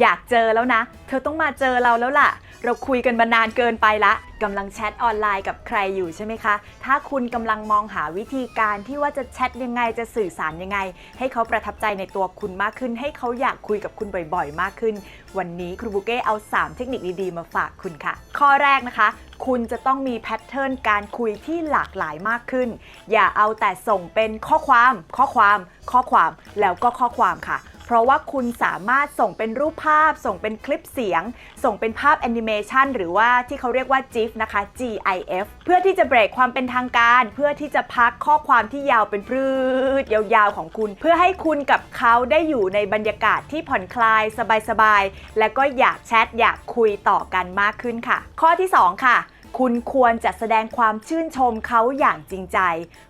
อยากเจอแล้วนะ เธอต้องมาเจอเราแล้วล่ะ เราคุยกันมานานเกินไปละกำลังแชทออนไลน์กับใครอยู่ใช่ไหมคะ ถ้าคุณกำลังมองหาวิธีการที่ว่าจะแชทยังไงจะสื่อสารยังไง ให้เขาประทับใจในตัวคุณมากขึ้น ให้เขาอยากคุยกับคุณบ่อยๆ มากขึ้น วันนี้ครูบุเก้เอา 3 เทคนิคดีๆ มาฝากคุณค่ะ ข้อแรกนะคะ คุณจะต้องมีแพทเทิร์นการคุยที่หลากหลายมากขึ้น อย่าเอาแต่ส่งเป็นข้อความ ข้อความ ข้อความแล้วก็ข้อความค่ะ ราะว่าคุณสามารถส่งเป็นรูปภาพ ส่งเป็นคลิปเสียง ส่งเป็นภาพแอนิเมชันหรือว่าที่เขาเรียกว่า GIF นะคะ GIF เพื่อที่จะเบรกความเป็นทางการ เพื่อที่จะพักข้อความที่ยาวเป็นพืดยาวๆของคุณ เพื่อให้คุณกับเขาได้อยู่ในบรรยากาศที่ผ่อนคลายสบายๆ และก็อยากแชทอยากคุยต่อกันมากขึ้นค่ะ ข้อที่ 2 ค่ะ คุณควรจะแสดงความชื่นชมเขาอย่างจริงใจ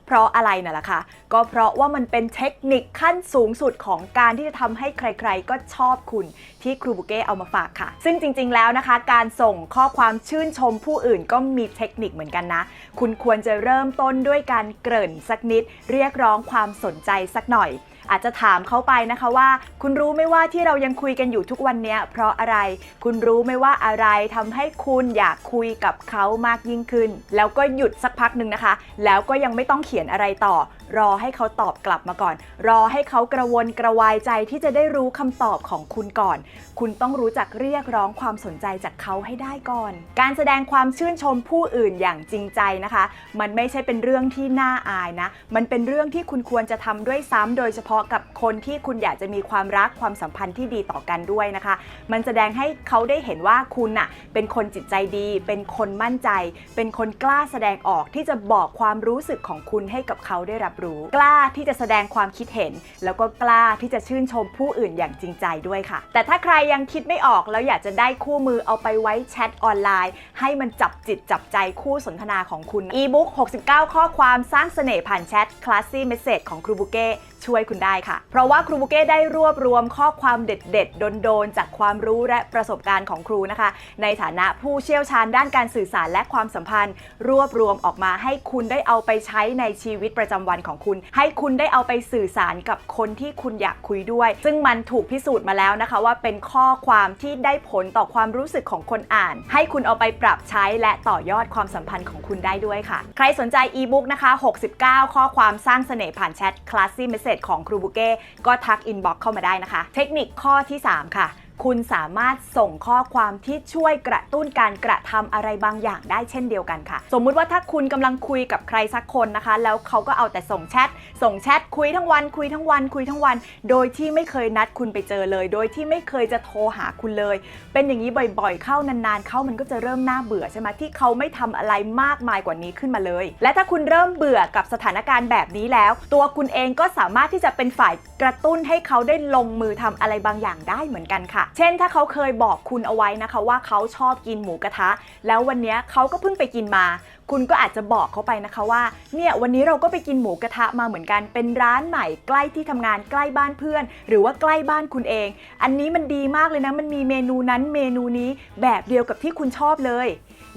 เพราะอะไรน่ะล่ะคะ ก็เพราะว่ามันเป็นเทคนิคขั้นสูงสุดของการที่จะทำให้ใครๆ ก็ชอบคุณที่ครูบุเก้เอามาฝากค่ะ ซึ่งจริงๆ แล้วนะคะ การส่งข้อความชื่นชมผู้อื่นก็มีเทคนิคเหมือนกันนะ คุณควรจะเริ่มต้นด้วยการเกริ่นสักนิด เรียกร้องความสนใจสักหน่อย อาจจะถามเขาไปนะคะว่า คุณรู้ไหมว่าที่เรายังคุยกันอยู่ทุกวันนี้เพราะอะไร คุณรู้ไหมว่าอะไรทำให้คุณอยากคุยกับเขามากยิ่งขึ้น แล้วก็หยุดสักพักหนึ่งนะคะ แล้วก็ยังไม่ต้องเขียนอะไรต่อ รอให้เขาตอบกลับมาก่อน รอให้เขากระวนกระวายใจที่จะได้รู้คำตอบของคุณก่อน คุณต้องรู้จักเรียกร้องความสนใจจากเขาให้ได้ก่อน การแสดงความชื่นชมผู้อื่นอย่างจริงใจนะคะ มันไม่ใช่เป็นเรื่องที่น่าอายนะ มันเป็นเรื่องที่คุณควรจะทำด้วยซ้ำโดยเฉพาะกับคนที่คุณอยากจะมีความรักความสัมพันธ์ที่ดีต่อกันด้วยนะคะ มันแสดงให้เขาได้เห็นว่าคุณน่ะเป็นคนจิตใจดี เป็นคนมั่นใจ เป็นคนกล้าแสดงออกที่จะบอกความรู้สึกของคุณให้กับเขาได้รับรู้ กล้าที่จะแสดงความคิดเห็น แล้วก็กล้าที่จะชื่นชมผู้อื่นอย่างจริงใจด้วยค่ะ แต่ถ้าใครยังคิดไม่ออกแล้วอยากจะได้คู่มือเอาไปไว้แชทออนไลน์ ให้มันจับจิตจับใจคู่สนทนาของคุณอีบุ๊ก69 ข้อความสร้างเสน่ห์ผ่านแชท Classy Message ของครูบุเก้ ช่วยคุณได้ค่ะ เพราะว่าครูบุเก้ได้รวบรวมข้อความเด็ดๆ โดนๆ จากความรู้และประสบการณ์ของครูนะคะ ในฐานะผู้เชี่ยวชาญด้านการสื่อสารและความสัมพันธ์ รวบรวมออกมาให้คุณได้เอาไปใช้ในชีวิตประจำวันของคุณ ให้คุณได้เอาไปสื่อสารกับคนที่คุณอยากคุยด้วย ซึ่งมันถูกพิสูจน์มาแล้วนะคะ ว่าเป็นข้อความที่ได้ผลต่อความรู้สึกของคนอ่าน ให้คุณเอาไปปรับใช้และต่อยอดความสัมพันธ์ของคุณได้ด้วยค่ะ ใครสนใจอีบุ๊กนะคะ 69 ข้อความสร้างเสน่ห์ผ่านแชท Classy Message ของครูบุเก้ก็ทักอินบ็อกเข้ามาได้นะคะ เทคนิคข้อที่ 3 ค่ะ คุณสามารถส่งข้อความที่ช่วยกระตุ้นการกระทำอะไรบางอย่างได้เช่นเดียวกันค่ะ สมมุติว่าถ้าคุณกำลังคุยกับใครสักคนนะคะ แล้วเขาก็เอาแต่ส่งแชทส่งแชทคุยทั้งวัน คุยทั้งวัน คุยทั้งวัน โดยที่ไม่เคยนัดคุณไปเจอเลย โดยที่ไม่เคยจะโทรหาคุณเลย เป็นอย่างนี้บ่อยๆ เข้านานๆ เข้ามันก็จะเริ่มน่าเบื่อใช่ไหมที่เขาไม่ทำอะไรมากมายกว่านี้ขึ้นมาเลย และถ้าคุณเริ่มเบื่อกับสถานการณ์แบบนี้แล้ว ตัวคุณเองก็สามารถที่จะเป็นฝ่ายกระตุ้นให้เขาได้ลงมือทำอะไรบางอย่างได้เหมือนกันค่ะเช่นถ้าเขาเคยบอกคุณเอาไว้นะคะว่าเขาชอบกินหมูกระทะ แล้ววันนี้เขาก็เพิ่งไปกินมา คุณก็อาจจะบอกเขาไปนะคะว่าเนี่ยวันนี้เราก็ไปกินหมูกระทะมาเหมือนกันเป็นร้านใหม่ใกล้ที่ทำงานใกล้บ้านเพื่อน หรือว่าใกล้บ้านคุณเอง อันนี้มันดีมากเลยนะมันมีเมนูนั้นเมนูนี้แบบเดียวกับที่คุณชอบเลย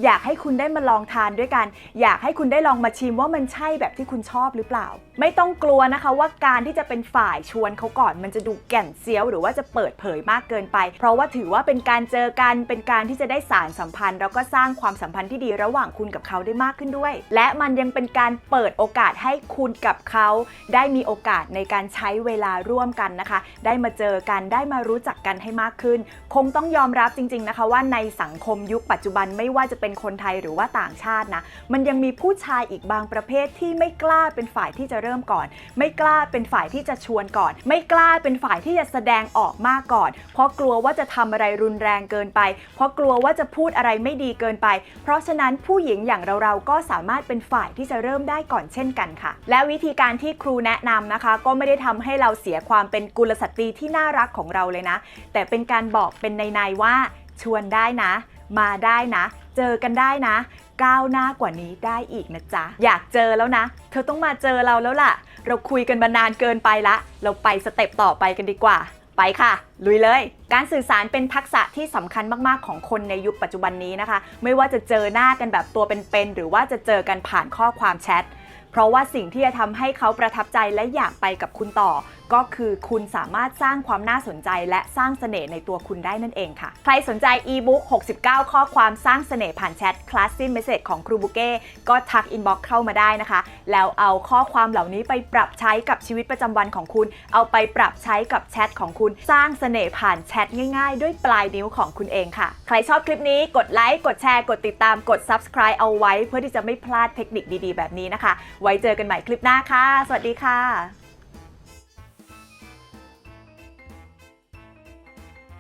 อยากให้คุณได้มาลองทานด้วยกัน อยากให้คุณได้ลองมาชิมว่ามันใช่แบบที่คุณชอบหรือเปล่า ไม่ต้องกลัวนะคะว่าการที่จะเป็นฝ่ายชวนเขาก่อน มันจะดูแก่นเซียวหรือว่าจะเปิดเผยมากเกินไป เพราะว่าถือว่าเป็นการเจอกันเป็นการที่จะได้สารสัมพันธ์ แล้วก็สร้างความสัมพันธ์ที่ดีระหว่างคุณกับเขาได้มากขึ้นด้วย และมันยังเป็นการเปิดโอกาสให้คุณกับเขาได้มีโอกาสในการใช้เวลาร่วมกันนะคะ ได้มาเจอกันได้มารู้จักกันให้มากขึ้น คงต้องยอมรับจริง ๆนะคะ ว่าในสังคมยุคปัจจุบันไม่ว่าจะเป็นเป็นคนไทยหรือว่าต่างชาตินะ มันยังมีผู้ชายอีกบางประเภทที่ไม่กล้าเป็นฝ่ายที่จะเริ่มก่อน ไม่กล้าเป็นฝ่ายที่จะชวนก่อน ไม่กล้าเป็นฝ่ายที่จะแสดงออกมากก่อน เพราะกลัวว่าจะทำอะไรรุนแรงเกินไป เพราะกลัวว่าจะพูดอะไรไม่ดีเกินไป เพราะฉะนั้นผู้หญิงอย่างเราๆก็สามารถเป็นฝ่ายที่จะเริ่มได้ก่อนเช่นกันค่ะ และวิธีการที่ครูแนะนำนะคะ ก็ไม่ได้ทำให้เราเสียความเป็นกุลสตรีที่น่ารักของเราเลยนะ แต่เป็นการบอกเป็นในๆว่าชวนได้นะ มาได้นะ เจอกันได้นะ ก้าวหน้ากว่านี้ได้อีกนะจ๊ะ อยากเจอแล้วนะ เธอต้องมาเจอเราแล้วล่ะ เราคุยกันมานานเกินไปละ เราไปสเต็ปต่อไปกันดีกว่า ไปค่ะ ลุยเลย การสื่อสารเป็นทักษะที่สำคัญมาก ๆ ของคนในยุคปัจจุบันนี้นะคะ ไม่ว่าจะเจอหน้ากันแบบตัวเป็น ๆ หรือว่าจะเจอกันผ่านข้อความแชท เพราะว่าสิ่งที่จะทำให้เขาประทับใจและอยากไปกับคุณต่อก็คือคุณสามารถสร้างความน่าสนใจและสร้างเสน่ห์ในตัวคุณได้นั่นเองค่ะ ใครสนใจอีบุ๊ก69 ข้อความสร้างเสน่ห์ผ่านแชท Classy Message ของครูบุเก้ก็ทักอินบ็อกเข้ามาได้นะคะ แล้วเอาข้อความเหล่านี้ไปปรับใช้กับชีวิตประจำวันของคุณ เอาไปปรับใช้กับแชทของคุณ สร้างเสน่ห์ผ่านแชทง่าย ๆ ด้วยปลายนิ้วของคุณเองค่ะ ใครชอบคลิปนี้กดไลค์กดแชร์กดติดตามกด subscribe เอาไว้ เพื่อที่จะไม่พลาดเทคนิคดีๆ แบบนี้นะคะ ไว้เจอกันใหม่คลิปหน้าค่ะ สวัสดีค่ะ